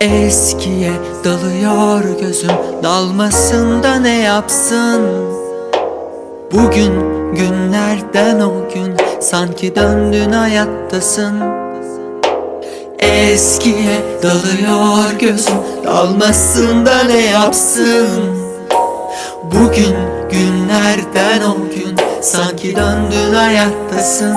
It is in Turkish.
Eskiye dalıyor gözüm. Dalmasında ne yapsın? Bugün günlerden o gün Sanki döndün hayattasın. Eskiye dalıyor gözüm. Dalmasında ne yapsın? Bugün günlerden o gün Sanki döndün hayattasın